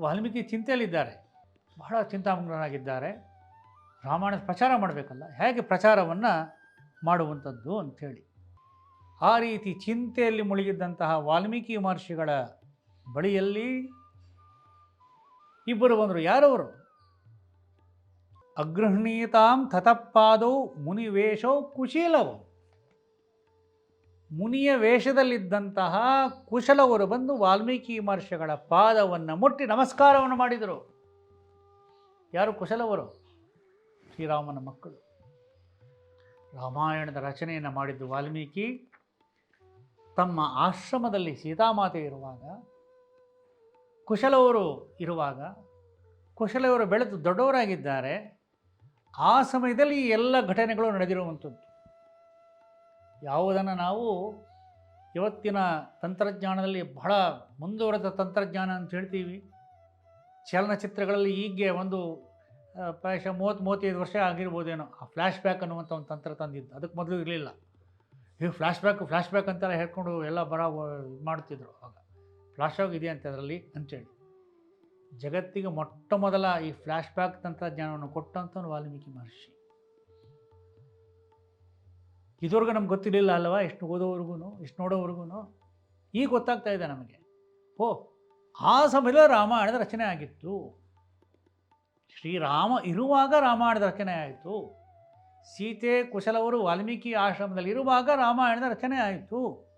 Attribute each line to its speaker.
Speaker 1: ವಾಲ್ಮೀಕಿ ಚಿಂತೆಯಲ್ಲಿದ್ದಾರೆ, ಬಹಳ ಚಿಂತಾಮಗ್ನರಾಗಿದ್ದಾರೆ ರಾಮಾಯಣ ಪ್ರಚಾರ ಮಾಡಬೇಕಲ್ಲ, ಹೇಗೆ ಪ್ರಚಾರವನ್ನು ಮಾಡುವಂಥದ್ದು ಅಂಥೇಳಿ. ಆ ರೀತಿ ಚಿಂತೆಯಲ್ಲಿ ಮುಳುಗಿದ್ದಂತಹ ವಾಲ್ಮೀಕಿ ಮಹರ್ಷಿಗಳ ಬಳಿಯಲ್ಲಿ ಇಬ್ಬರು ಬಂದರು. ಯಾರವರು? ಅಗೃಹಣೀತಾಂ ತತಪಾದೌ ಮುನಿವೇಶೋ ಕುಶೀಲವು ಮುನಿಯ ವೇಷದಲ್ಲಿದ್ದಂತಹ ಕುಶಲವರು ಬಂದು ವಾಲ್ಮೀಕಿ ಮಹರ್ಷಿಗಳ ಪಾದವನ್ನು ಮುಟ್ಟಿ ನಮಸ್ಕಾರವನ್ನು ಮಾಡಿದರು. ಯಾರು ಕುಶಲವರು? ಶ್ರೀರಾಮನ ಮಕ್ಕಳು. ರಾಮಾಯಣದ ರಚನೆಯನ್ನು ಮಾಡಿದ್ದು ವಾಲ್ಮೀಕಿ. ತಮ್ಮ ಆಶ್ರಮದಲ್ಲಿ ಸೀತಾಮಾತೆ ಇರುವಾಗ, ಕುಶಲವರು ಇರುವಾಗ, ಕುಶಲವರು ಬೆಳೆದು ದೊಡ್ಡವರಾಗಿದ್ದಾರೆ. ಆ ಸಮಯದಲ್ಲಿ ಈ ಎಲ್ಲ ಘಟನೆಗಳು ನಡೆದಿರುವಂಥದ್ದು. ಯಾವುದನ್ನು ನಾವು ಇವತ್ತಿನ ತಂತ್ರಜ್ಞಾನದಲ್ಲಿ ಬಹಳ ಮುಂದುವರೆದ ತಂತ್ರಜ್ಞಾನ ಅಂತ ಹೇಳ್ತೀವಿ. ಚಲನಚಿತ್ರಗಳಲ್ಲಿ ಹೀಗೆ ಒಂದು ಪ್ರಾಯಶಃ ಮೂವತ್ತು ಮೂವತ್ತೈದು ವರ್ಷ ಆಗಿರ್ಬೋದೇನೋ, ಆ ಫ್ಲ್ಯಾಶ್ ಬ್ಯಾಕ್ ಅನ್ನುವಂಥ ಒಂದು ತಂತ್ರ ತಂದಿದ್ದು. ಅದಕ್ಕೆ ಮೊದಲು ಇರಲಿಲ್ಲ. ಈಗ ಫ್ಲ್ಯಾಶ್ ಬ್ಯಾಕ್ ಫ್ಲ್ಯಾಶ್ ಬ್ಯಾಕ್ ಅಂತೆಲ್ಲ ಹೇಳ್ಕೊಂಡು ಎಲ್ಲ ಬರ ಮಾಡ್ತಿದ್ರು ಆಗ ಫ್ಲ್ಯಾಶ್ ಬ್ಯಾಕ್ ಇದೆ ಅಂತ ಅದರಲ್ಲಿ ಅಂತೇಳಿ. ಜಗತ್ತಿಗೆ ಮೊಟ್ಟ ಮೊದಲ ಈ ಫ್ಲ್ಯಾಶ್ ಬ್ಯಾಕ್ ತಂತ್ರಜ್ಞಾನವನ್ನು ಕೊಟ್ಟಂಥ ವಾಲ್ಮೀಕಿ ಮಹರ್ಷಿ. ಇದುವರೆಗೂ ನಮ್ಗೆ ಗೊತ್ತಿರಲಿಲ್ಲ ಅಲ್ವಾ? ಎಷ್ಟು ಓದೋವರೆಗೂ ಎಷ್ಟು ನೋಡೋವರೆಗೂ ಈಗ ಗೊತ್ತಾಗ್ತಾ ಇದೆ ನಮಗೆ. ಓ, ಆ ಸಮಯದಲ್ಲಿ ರಾಮಾಯಣದ ರಚನೆ ಆಗಿತ್ತು. ಶ್ರೀರಾಮ ಇರುವಾಗ ರಾಮಾಯಣದ ರಚನೆ ಆಯಿತು. ಸೀತೆ, ಕುಶಲವರು ವಾಲ್ಮೀಕಿ ಆಶ್ರಮದಲ್ಲಿ ಇರುವಾಗ ರಾಮಾಯಣದ ರಚನೆ ಆಯಿತು.